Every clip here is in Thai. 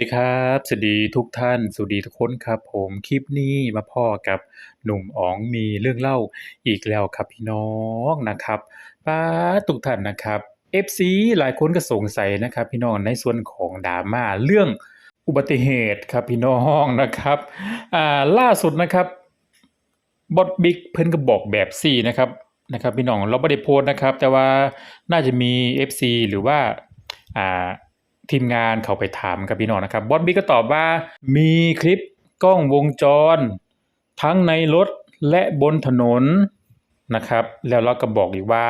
วัสดีครับ สวัสดีทุกท่าน สวัสดีทุกคนครับผมคลิปนี้มาพ้อกับหนุ่มอ๋องมีเรื่องเล่าอีกแล้วครับพี่น้องนะครับป๊าทุกท่านนะครับ FC หลายคนก็สงสัยนะครับ พี่น้องในส่วนของดราม่าเรื่องอุบัติเหตุครับพี่น้องนะครับอ่าล่าสุดนะครับบอดบิ๊กเพิ่นก็บอกแบบสี่นะครับนะครับ พี่น้องเราไม่ได้โพสต์นะครับ แต่ว่าน่าจะมี FC หรือว่าอ่า ทีมงานเขาไปถามกับพี่น้องนะครับบอสบิ๊กก็ตอบว่ามีคลิปกล้องวงจร ทั้งในรถและบนถนนนะครับ แล้วเราก็บอกอีกว่า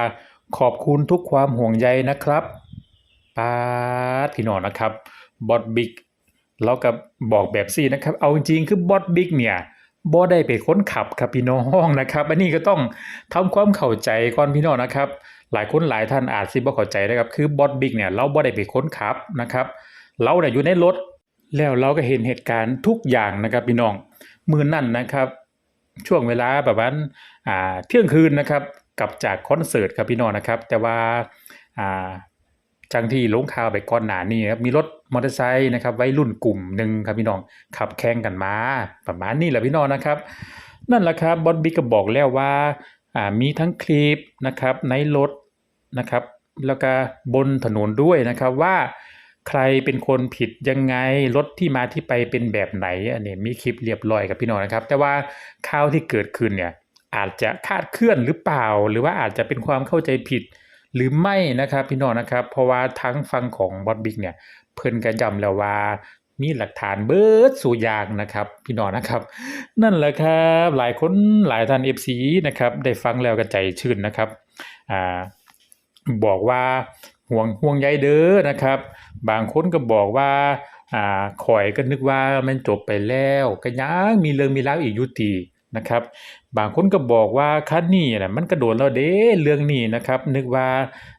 ขอบคุณทุกความห่วงใยนะครับป้าพี่น้องนะครับบอสบิ๊กเราก็บอกแบบซี่นะครับ เอาจริงๆคือบอสบิ๊กเนี่ยบ่ได้เป็นคนขับครับพี่น้องนะครับ อันนี้ก็ต้องทำความเข้าใจก่อนพี่น้องนะครับ หลายคนหลายท่านอาจสิบ่เข้าใจนะครับคือบอสบิ๊กเนี่ยเราบ่ได้เป็นคนขับนะครับ เราเนี่ยอยู่ในรถแล้วเราก็เห็นเหตุการณ์ทุกอย่างนะครับพี่น้องมือนั่นนะครับ ช่วงเวลาแบบว่าอ่าเที่ยงคืนนะครับกลับจากคอนเสิร์ตครับพี่น้องนะครับ แต่ว่าอ่าจังที่ลงข่าวไปก่อนหนานี้ครับมีรถมอเตอร์ไซค์นะครับไวัยรุ่นกลุ่มหนึ่งครับพี่น้องขับแข่งกันมา ประมาณนี้แหละพี่น้องนะครับ นั่นแหละครับบอสบิ๊กก็บอกแล้วว่า อ่ามีทั้งคลิปนะครับในรถนะครับ แล้วก็บนถนนด้วยนะครับว่าใครเป็นคนผิดยังไงรถที่มาที่ไปเป็นแบบไหนอันนี้มีคลิปเรียบร้อยกับพี่น้องนะครับ แต่ว่าข่าวที่เกิดขึ้นเนี่ยอาจจะคาดเคลื่อนหรือเปล่า หรือว่าอาจจะเป็นความเข้าใจผิดหรือไม่นะครับพี่น้องนะครับ เพราะว่าทั้งฟังของบอสบิ๊กเนี่ยเพิ่นก็ย้ำแล้วว่า มีหลักฐานเบิดสู่ยางนะครับ พี่น้องนะครับ นั่นแหละครับหลายคนหลายท่าน FC นะครับได้ฟังแล้วก็ใจชื่นนะครับอ่าบอกว่าห่วงห่วงใยเด้อนะครับ บางคนก็บอกว่าอ่าข่อยก็นึกว่ามันจบไปแล้วก็ยังมีเรื่องมีราวอีกยู่ตินะครับบางคนก็บอกว่าคันนี้น่ะมันก็โดนแล้วเด้เรื่องนี้นะครับ นึกว่า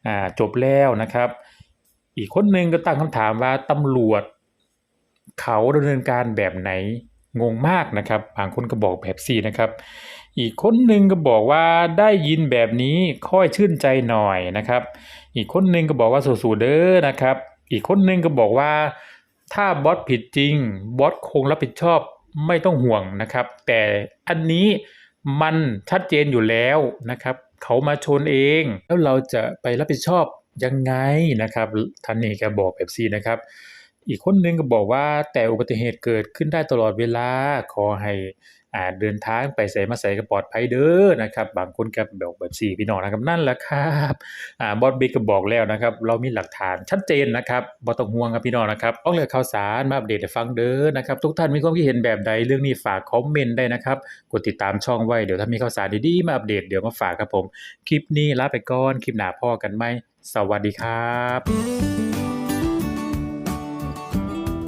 อ่าจบแล้วนะครับ อีกคนหนึงก็ตั้งคำถามว่าตำรวจ เขาดำเนินการแบบไหนงงมากนะครับบางคนก็บอกแบบสี่นะครับ อีกคนหนึ่งก็บอกว่าได้ยินแบบนี้ค่อยชื่นใจหน่อยนะครับ อีกคนหนึ่งก็บอกว่าสู้ๆเด้อนะครับ อีกคนหนึ่งก็บอกว่า ถ้าบอสผิดจริงบอสคงรับผิดชอบไม่ต้องห่วงนะครับ แต่อันนี้มันชัดเจนอยู่แล้วนะครับ เขามาชนเอง แล้วเราจะไปรับผิดชอบยังไงนะครับท่านนี้ก็บอกแบบซีนะครับ อีกคนหนึ่งก็บอกว่าแต่อุบัติเหตุเกิดขึ้นได้ตลอดเวลาขอให้อ่าเดินทางไปไสมาไสก็ปลอดภัยเด้อนะครับ บางคนก็บอกแบบสี่พี่น้องนะครับนั่นแหละครับอ่าบอสบิ๊กก็บอกแล้วนะครับ เรามีหลักฐานชัดเจนนะครับบ่ต้องห่วงครับพี่น้องนะครับต้องเลยข่าวสารมาอัปเดตให้ฟังเด้อนะครับ ทุกท่านมีความคิดเห็นแบบใดเรื่องนี้ฝากคอมเมนต์ได้นะครับกดติดตามช่องไว้เดี๋ยวถ้ามีข่าวสารดีๆมาอัปเดตเดี๋ยวมาฝากครับผม คลิปนี้ลาไปก่อนคลิปหน้าพ่อกันไหมสวัสดีครับ